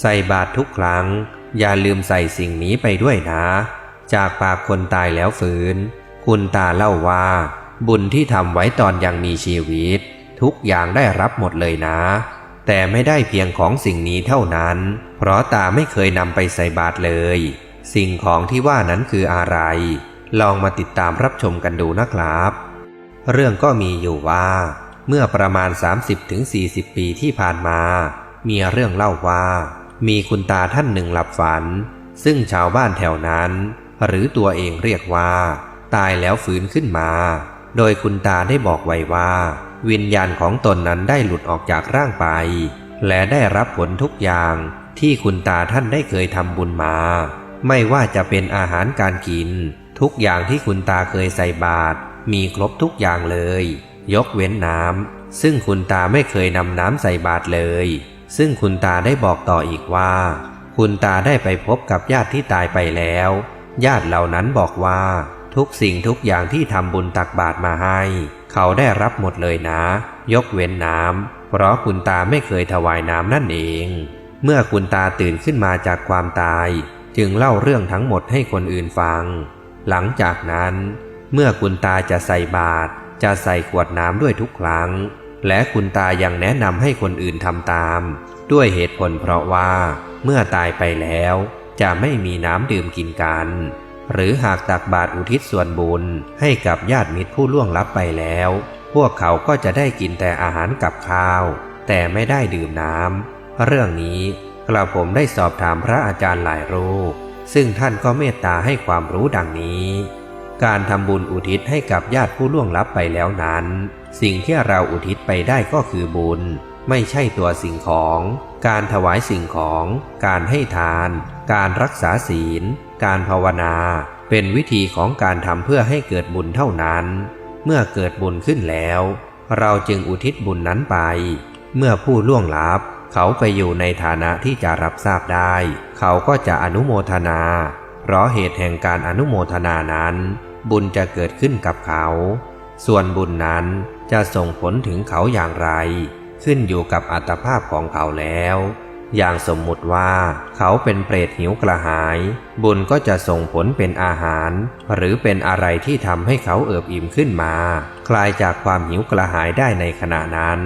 ใส่บาตรทุกครั้ง อย่าลืมใส่สิ่งนี้ไปด้วยนะ จากปากคนตายแล้วฟื้นคุณตาเล่าว่า บุญที่ทำไว้ตอนยังมีชีวิต ทุกอย่างได้รับหมดเลยนะ แต่ไม่ได้เพียงของสิ่งนี้เท่านั้น เพราะตาไม่เคยนำไปใส่บาตรเลย สิ่งของที่ว่านั้นคืออะไร ลองมาติดตามรับชมกันดูนะครับ เรื่องก็มีอยู่ว่า เมื่อประมาณ 30-40 ปีที่ผ่านมามีเรื่องเล่าว่า มีคุณตาท่านหนึ่งหลับฝัน ซึ่งชาวบ้านแถวนั้น หรือตัวเองเรียกว่า ตายแล้วฟื้นขึ้นมา โดยคุณตาได้บอกไว้ว่า วิญญาณของตนนั้นได้หลุดออกจากร่างไป และได้รับผลทุกอย่างที่คุณตาท่านได้เคยทำบุญมา ไม่ว่าจะเป็นอาหารการกิน ทุกอย่างที่คุณตาเคยใส่บาตรมีครบทุกอย่างเลย ยกเว้นน้ำซึ่งคุณตาไม่เคยนำน้ำใส่บาตรเลย ซึ่งคุณตาได้บอกต่ออีกว่า คุณตาได้ไปพบกับญาติที่ตายไปแล้ว ญาติเหล่านั้นบอกว่า ทุกสิ่งทุกอย่างที่ทำบุญตักบาตรมาให้ เขาได้รับหมดเลยนะ ยกเว้นน้ำเพราะคุณตาไม่เคยถวายน้ำนั่นเอง เมื่อคุณตาตื่นขึ้นมาจากความตาย จึงเล่าเรื่องทั้งหมดให้คนอื่นฟัง หลังจากนั้น เมื่อคุณตาจะใส่บาตรจะใส่ขวดน้ำด้วยทุกครั้ง และคุณตายังแนะนำให้คนอื่นทำตาม ด้วยเหตุผลเพราะว่าเมื่อตายไปแล้ว จะไม่มีน้ำดื่มกินกัน หรือหากตักบาตรอุทิศส่วนบุญให้กับญาติมิตรผู้ล่วงลับไปแล้ว พวกเขาก็จะได้กินแต่อาหารกับข้าว แต่ไม่ได้ดื่มน้ำเรื่องนี้กระผมได้สอบถามพระอาจารย์หลายรูป ซึ่งท่านก็เมตตาให้ความรู้ดังนี้ การทำบุญอุทิศให้กับญาติผู้ล่วงลับไปแล้วนั้น สิ่งที่เราอุทิศไปได้ก็คือบุญ ไม่ใช่ตัวสิ่งของ การถวายสิ่งของ การให้ทาน การรักษาศีล การภาวนา เป็นวิธีของการทำเพื่อให้เกิดบุญเท่านั้น เมื่อเกิดบุญขึ้นแล้ว เราจึงอุทิศบุญนั้นไป เมื่อผู้ล่วงลับ เขาไปอยู่ในฐานะที่จะรับทราบได้ เขาก็จะอนุโมทนา เพราะเหตุแห่งการอนุโมทนานั้น บุญจะเกิดขึ้นกับเขา ส่วนบุญนั้นจะส่งผลถึงเขาอย่างไร ขึ้นอยู่กับอัตภาพของเขาแล้ว อย่างสมมุติว่าเขาเป็นเปรตหิวกระหาย บุญก็จะส่งผลเป็นอาหาร หรือเป็นอะไรที่ทำให้เขาเอิบอิ่มขึ้นมา คลายจากความหิวกระหายได้ในขณะนั้น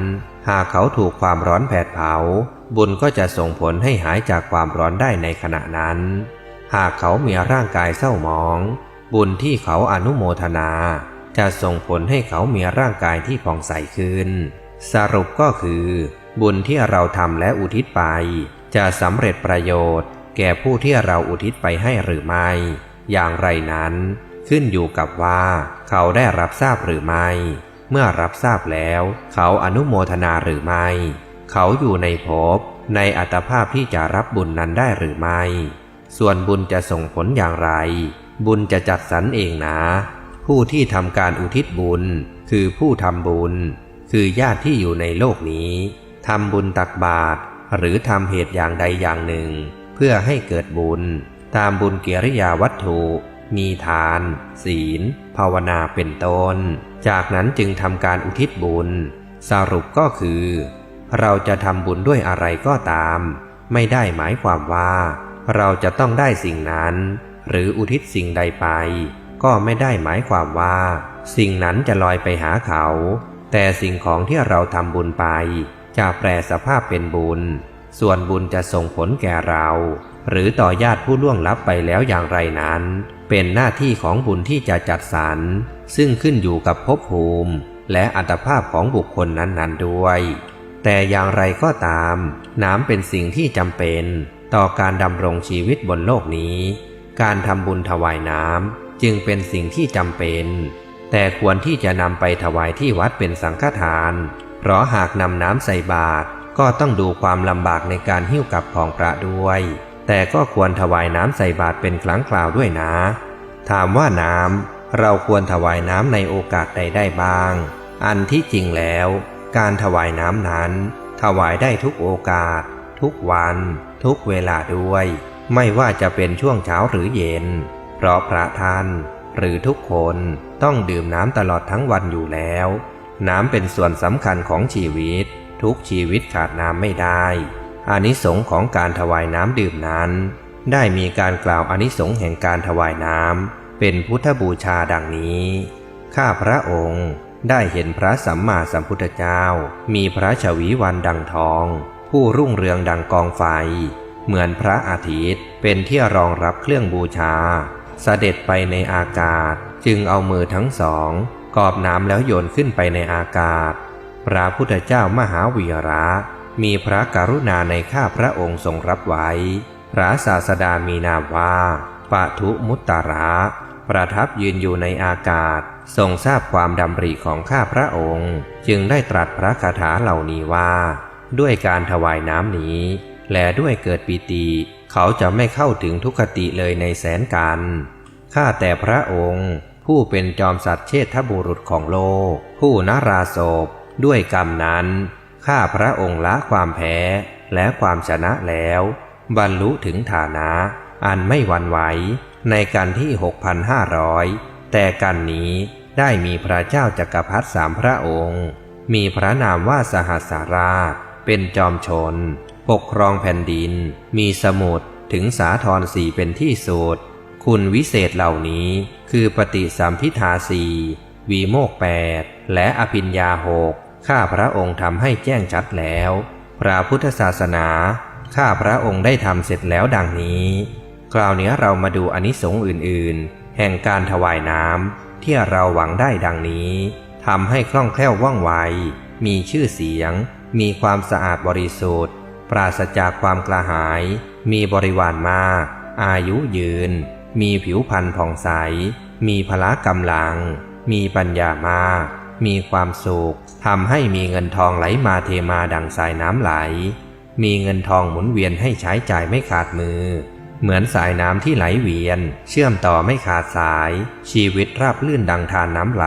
หากเขาถูกความร้อนแผดเผา บุญก็จะส่งผลให้หายจากความร้อนได้ในขณะนั้น หากเขามีร่างกายเศร้าหมอง บุญที่เขาอนุโมทนา จะส่งผลให้เขามีร่างกายที่ผ่องใสขึ้น สรุปก็คือ บุญที่เราทำและอุทิศไป จะสำเร็จประโยชน์ แก่ผู้ที่เราอุทิศไปให้หรือไม่ อย่างไรนั้น ขึ้นอยู่กับว่าเขาได้รับทราบหรือไม่ เมื่อรับทราบแล้ว เขาอนุโมทนาหรือไม่ เขาอยู่ในภพในอัตภาพที่จะรับบุญนั้นได้หรือไม่ ส่วนบุญจะส่งผลอย่างไร บุญจะจัดสรรเองนะ ผู้ที่ทำการอุทิศบุญ คือผู้ทำบุญ คือญาติที่อยู่ในโลกนี้ทำบุญตักบาตรหรือทำเหตุอย่างใดอย่างหนึ่ง เพื่อให้เกิดบุญ ตามบุญเกียริยาวัตถุ มีทาน ศีล ภาวนาเป็นต้น จากนั้นจึงทำการอุทิศบุญ สรุปก็คือ เราจะทำบุญด้วยอะไรก็ตาม ไม่ได้หมายความว่า เราจะต้องได้สิ่งนั้น หรืออุทิศสิ่งใดไป ก็ไม่ได้หมายความว่า สิ่งนั้นจะลอยไปหาเขา แต่สิ่งของที่เราทำบุญไป จะแปลสภาพเป็นบุญ ส่วนบุญจะส่งผลแก่เรา หรือต่อญาติผู้ล่วงลับไปแล้วอย่างไรนั้น เป็นหน้าที่ของบุญที่จะจัดสรรซึ่งขึ้นอยู่กับภพภูมิ และอัตภาพของบุคคลนั้น ๆ ด้วย แต่อย่างไรก็ตาม น้ำเป็นสิ่งที่จำเป็น ต่อการดำรงชีวิตบนโลกนี้ การทำบุญถวายน้ำ จึงเป็นสิ่งที่จำเป็น แต่ควรที่จะนำไปถวายที่วัดเป็นสังฆทาน เพราะหากนำน้ำใส่บาตรก็ต้องดูความลำบากในการหิ้วกับของพระด้วย แต่ก็ควรถวายน้ำใส่บาตรเป็นครั้งคราวด้วยนะ ถามว่าน้ำเราควรถวายน้ำในโอกาสใดได้บ้าง อันที่จริงแล้ว การถวายน้ำนั้น ถวายได้ทุกโอกาส ทุกวัน ทุกเวลาด้วย ไม่ว่าจะเป็นช่วงเช้าหรือเย็น เพราะพระท่านหรือทุกคนต้องดื่มน้ำตลอดทั้งวันอยู่แล้ว น้ำเป็นส่วนสำคัญของชีวิต ทุกชีวิตขาดน้ำไม่ได้อานิสงส์ของการถวายน้ำดื่มนั้น ได้มีการกล่าวอานิสงส์แห่งการถวายน้ำเป็นพุทธบูชาดังนี้ ข้าพระองค์ได้เห็นพระสัมมาสัมพุทธเจ้า มีพระชวีวันดังทอง ผู้รุ่งเรืองดังกองไฟ เหมือนพระอาทิตย์เป็นที่รองรับเครื่องบูชา เสด็จไปในอากาศ จึงเอามือทั้งสองกอบน้ำแล้วโยนขึ้นไปในอากาศ พระพุทธเจ้ามหาวีระ มีพระกรุณาในข้าพระองค์ทรงรับไว้ พระศาสดามีนามว่าปะทุมุตตาระ ประทับยืนอยู่ในอากาศ ทรงทราบความดำริของข้าพระองค์ จึงได้ตรัสพระคาถาเหล่านี้ว่า ด้วยการถวายน้ำนี้ และด้วยเกิดปีติ เขาจะไม่เข้าถึงทุกขติเลยในแสนกันข้าแต่พระองค์ ผู้เป็นจอมสัตว์เชษฐบุรุษของโลก ผู้นาราโศบด้วยกรรมนั้น ข้าพระองค์ละความแพ้และความชนะแล้ว บรรลุถึงฐานะ อันไม่หวั่นไหวในกันที่ 6,500 แต่กันนี้ได้มีพระเจ้าจักรพรรดิสามพระองค์ มีพระนามว่าสหัสารา เป็นจอมชน ปกครองแผ่นดิน มีสมุทรถึงสาทรสีเป็นที่สุดคุณวิเศษเหล่านี้คือปฏิสัมพิทาสีวีโมกแปดและอภิญญาหกข้าพระองค์ทำให้แจ้งชัดแล้ว พระพุทธศาสนา ข้าพระองค์ได้ทำเสร็จแล้วดังนี้ คราวนี้เรามาดูอนิสงส์อื่นๆ แห่งการถวายน้ำที่เราหวังได้ดังนี้ทำให้คล่องแคล่วว่องไว มีชื่อเสียง มีความสะอาดบริสุทธิ์ ปราศจากความกระหาย มีบริวารมาก อายุยืน มีผิวพรรณผ่องใส มีพละกำลัง มีปัญญามาก มีความสุขทำให้มีเงินทองไหลมาเทมาดังสายน้ำไหล มีเงินทองหมุนเวียนให้ใช้จ่ายไม่ขาดมือ เหมือนสายน้ำที่ไหลเวียน เชื่อมต่อไม่ขาดสาย ชีวิตราบลื่นดังทานน้ำไหล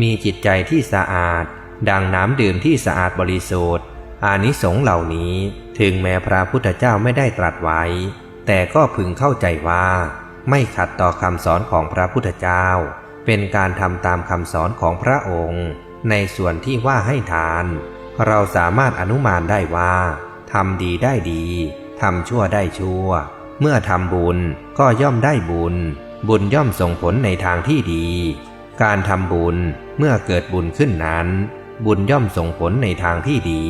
มีจิตใจที่สะอาด ดังน้ำดื่มที่สะอาดบริสุทธิ์ อานิสงส์เหล่านี้ถึงแม้พระพุทธเจ้าไม่ได้ตรัสไว้ แต่ก็พึงเข้าใจว่า ไม่ขัดต่อคำสอนของพระพุทธเจ้า เป็นการทำตามคำสอนของพระองค์ ในส่วนที่ว่าให้ทาน เราสามารถอนุมานได้ว่าทำดีได้ดีทำชั่วได้ชั่ว เมื่อทำบุญก็ย่อมได้บุญ บุญย่อมส่งผลในทางที่ดี การทำบุญเมื่อเกิดบุญขึ้นนั้น บุญย่อมส่งผลในทางที่ดี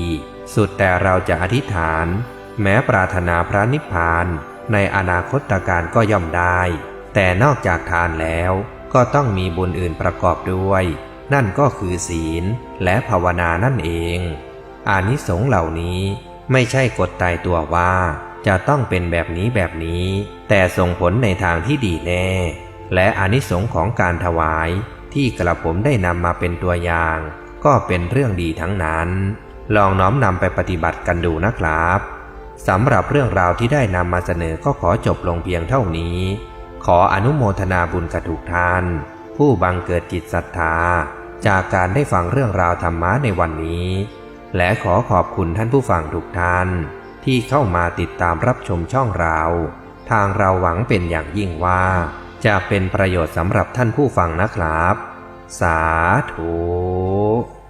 สุดแต่เราจะอธิษฐาน แม้ปรารถนาพระนิพพานในอนาคตการก็ย่อมได้ แต่นอกจากทานแล้วก็ต้องมีบุญอื่นประกอบด้วย นั่นก็คือศีลและภาวนานั่นเอง อานิสงส์เหล่านี้ไม่ใช่กฎตายตัวว่าจะต้องเป็นแบบนี้แบบนี้ แต่ส่งผลในทางที่ดีแน่ และอานิสงส์ของการถวายที่กระผมได้นำมาเป็นตัวอย่าง ก็เป็นเรื่องดีทั้งนั้น ลองน้อมนำไปปฏิบัติกันดูนะครับสำหรับเรื่องราวที่ได้นำมาเสนอก็ขอจบลงเพียงเท่านี้ ขออนุโมทนาบุญกับทุกท่าน ผู้บังเกิดจิตศรัทธา จากการได้ฟังเรื่องราวธรรมะในวันนี้ และขอขอบคุณท่านผู้ฟังทุกท่าน ที่เข้ามาติดตามรับชมช่องเรา ทางเราหวังเป็นอย่างยิ่งว่า จะเป็นประโยชน์สำหรับท่านผู้ฟังนะครับ สาธุ